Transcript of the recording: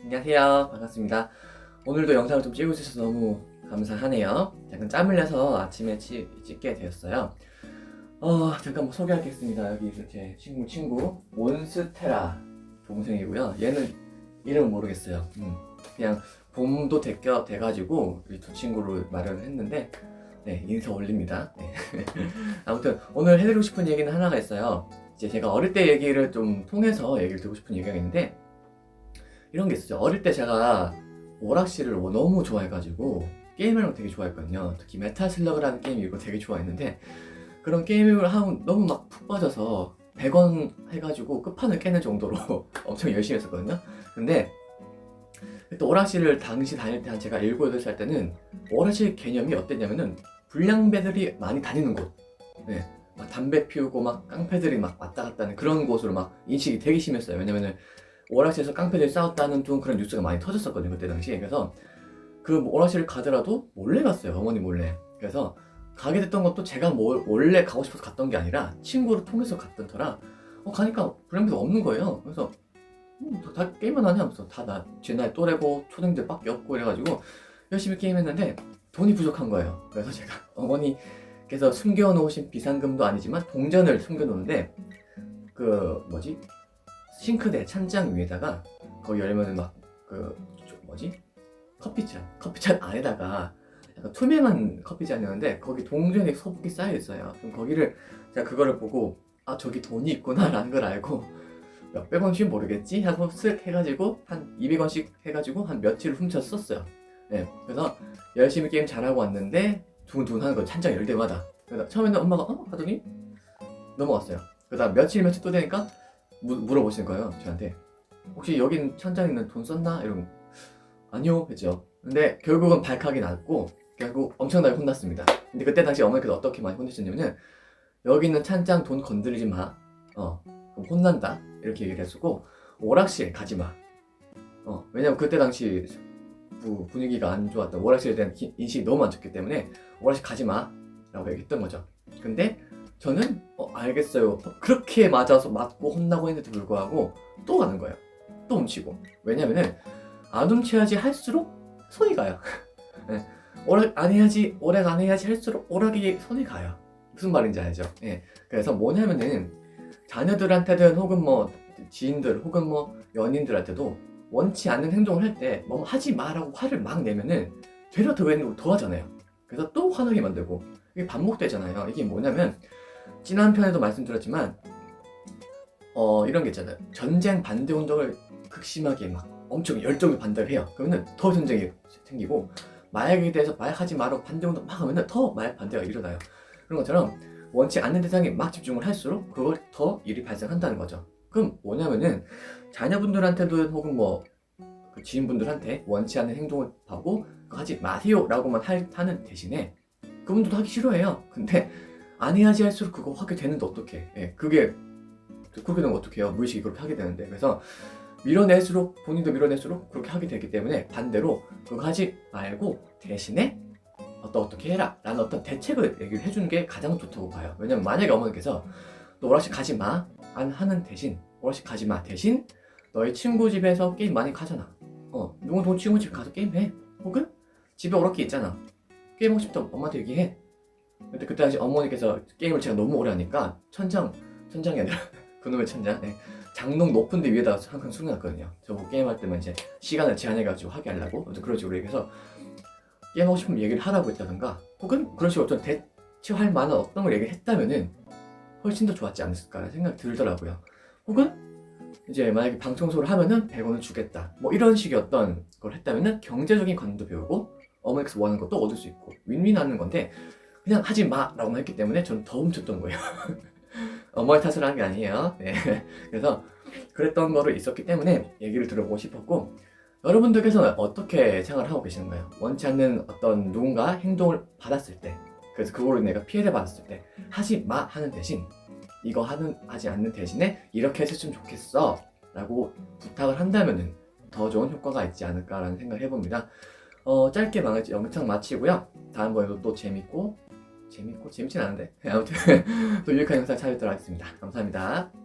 안녕하세요. 반갑습니다. 오늘도 영상을 좀 찍어 주셔서 너무 감사하네요. 잠깐 짬을 내서 아침에 치- 찍게 되었어요. 어, 잠깐 뭐 소개하겠습니다. 여기 제 친구 친구 몬스테라 동생이고요. 얘는 이름 모르겠어요. 음, 그냥 봄도 대껴 돼가지고 이두 친구를 마련을 했는데 네, 인사 올립니다. 네. 아무튼 오늘 해드리고 싶은 얘기는 하나가 있어요. 이제 제가 어릴 때 얘기를 좀 통해서 얘기를 드리고 싶은 얘기가 있는데 이런 게 있었죠. 어릴 때 제가 오락실을 너무 좋아해가지고 게임을 되게 좋아했거든요. 특히 메탈 슬러그라는 게임 이거 되게 좋아했는데 그런 게임을 하면 너무 막 푹 빠져서 100원 해가지고 끝판을 깨는 정도로 엄청 열심히 했었거든요. 근데 또 오락실을 당시 다닐 때 한 제가 7, 8살 때는 오락실 개념이 어땠냐면은 불량배들이 많이 다니는 곳. 네. 막 담배 피우고 막 깡패들이 막 왔다 갔다 하는 그런 곳으로 막 인식이 되게 심했어요. 왜냐면은 오락실에서 깡패들이 싸웠다는 좀 그런 뉴스가 많이 터졌었거든요. 그때 당시에. 그래서 그 오락실을 가더라도 몰래 갔어요. 어머니 몰래. 그래서 가게 됐던 것도 제가 뭘 원래 가고 싶어서 갔던 게 아니라 친구를 통해서 갔던 터라 어, 가니까 불량배가 없는 거예요. 그래서 음, 다, 다 게임만 하냐 하면서 다나 제 나이 또래고 초등들밖에 없고 이래가지고 열심히 게임했는데 돈이 부족한 거예요. 그래서 제가 어머니께서 숨겨놓으신 비상금도 아니지만 동전을 숨겨놓는데 그 뭐지 싱크대 찬장 위에다가 거기 열면은 막그 뭐지 커피잔 커피잔 안에다가 약간 투명한 커피잔이었는데 거기 동전이 소복이 쌓여 있어요. 그럼 거기를 제가 그거를 보고 아 저기 돈이 있구나라는 걸 알고 몇백 원씩 모르겠지 하고 쓱 해가지고 한 200원씩 해가지고 한 며칠을 훔쳐 썼어요. 네, 그래서 열심히 게임 잘하고 왔는데 두근두근 하는 거 찬장 열 때마다. 그래서 처음에는 엄마가 어 하더니 넘어갔어요. 그다음 며칠 며칠 또 되니까 무, 물어보시는 거예요 저한테 혹시 여긴 천장 있는 돈 썼나 이러고 아니요 했죠. 근데 결국은 발칵이 났고 결국 엄청나게 혼났습니다. 근데 그때 당시 어머니께서 어떻게 많이 혼내셨냐면은 여기 있는 찬장 돈 건드리지 마. 어 혼난다 이렇게 얘기를 했었고 오락실 가지 마. 어 왜냐면 그때 당시 부- 분위기가 안 좋았던 오락실에 대한 기- 인식이 너무 안 좋기 때문에 오락실 가지 마 라고 얘기했던 거죠. 근데 저는 어, 알겠어요. 그렇게 맞아서 맞고 혼나고 했는데도 불구하고 또 가는 거예요. 또 훔치고. 왜냐면은 안 훔쳐야지 할수록 손이 가요. 네. 오락 안 해야지 오락 안 해야지 할수록 오락이 손이 가요. 무슨 말인지 알죠? 예. 그래서 뭐냐면은 자녀들한테든 혹은 뭐 지인들 혹은 뭐 연인들한테도 원치 않는 행동을 할 때 뭐 하지 마라고 화를 막 내면은 되려 더, 왜- 더 하잖아요. 그래서 또 화나게 만들고 이게 반복되잖아요. 이게 뭐냐면 지난 편에도 말씀드렸지만 어 이런 게 있잖아요. 전쟁 반대 운동을 극심하게 막 엄청 열정이 반대를 해요. 그러면은 더 전쟁이 생기고 마약에 대해서 마약하지 마라고 반대 운동 막 하면은 더 마약 반대가 일어나요. 그런 것처럼 원치 않는 대상에 막 집중을 할수록 그걸 더 일이 발생한다는 거죠. 그럼 뭐냐면은 자녀분들한테도 혹은 뭐 그 지인분들한테 원치 않는 행동을 하고 하지 마세요라고만 할- 하는 대신에 그분들도 하기 싫어해요. 근데 안 해야지 할수록 그거 하게 되는데 어떡해. 예, 그게 그렇게 되면 어떡해요. 무의식이 그렇게 하게 되는데. 그래서 밀어낼수록 본인도 밀어낼수록 그렇게 하게 되기 때문에 반대로 그거 하지 말고 대신에 어떠 어떻게 해라 라는 어떤 대책을 얘기를 해주는 게 가장 좋다고 봐요. 왜냐면 만약에 어머니께서 너 오락실 가지 마 안 하는 대신 오락실 가지 마 대신 너희 친구 집에서 게임 많이 가잖아. 어, 누구 돈 친구 집 가서 게임해. 혹은 집에 오락기 있잖아. 게임 하고 싶다 엄마한테 얘기해. 근데 그때 당시 어머니께서 게임을 제가 너무 오래 하니까 천장, 천장이 아니라 그놈의 천장, 네. 장롱 높은 데 위에다가 항상 숨겨놨거든요. 저보고 게임할 때만 이제 시간을 제한해가지고 하게 하려고. 그런 식으로 얘기해서 게임하고 싶으면 얘기를 하라고 했다든가 혹은 그런 식으로 어떤 대처할 만한 어떤 걸 얘기를 했다면은 훨씬 더 좋았지 않았을까라는 생각이 들더라고요. 혹은 이제 만약에 방 청소를 하면은 100원을 주겠다. 뭐 이런 식의 어떤 걸 했다면은 경제적인 관도 배우고 어머니께서 원하는 것도 얻을 수 있고 윈윈하는 건데 그냥 하지 마 라고만 했기 때문에 저는 더 훔쳤던 거예요. 어머니 탓을 한 게 아니에요. 네. 그래서 그랬던 거로 있었기 때문에 얘기를 들어보고 싶었고 여러분들께서는 어떻게 생활하고 계시는가요? 원치 않는 어떤 누군가 행동을 받았을 때 그래서 그거로 내가 피해를 받았을 때 하지 마 하는 대신 이거 하는 하지 않는 대신에 이렇게 했으면 좋겠어 라고 부탁을 한다면은 더 좋은 효과가 있지 않을까라는 생각을 해봅니다. 어, 짧게 마- 영상 마치고요. 다음번에도 또 재밌고 재밌고 재밌진 않은데 아무튼 또 유익한 영상 찾아뵙도록 하겠습니다. 감사합니다.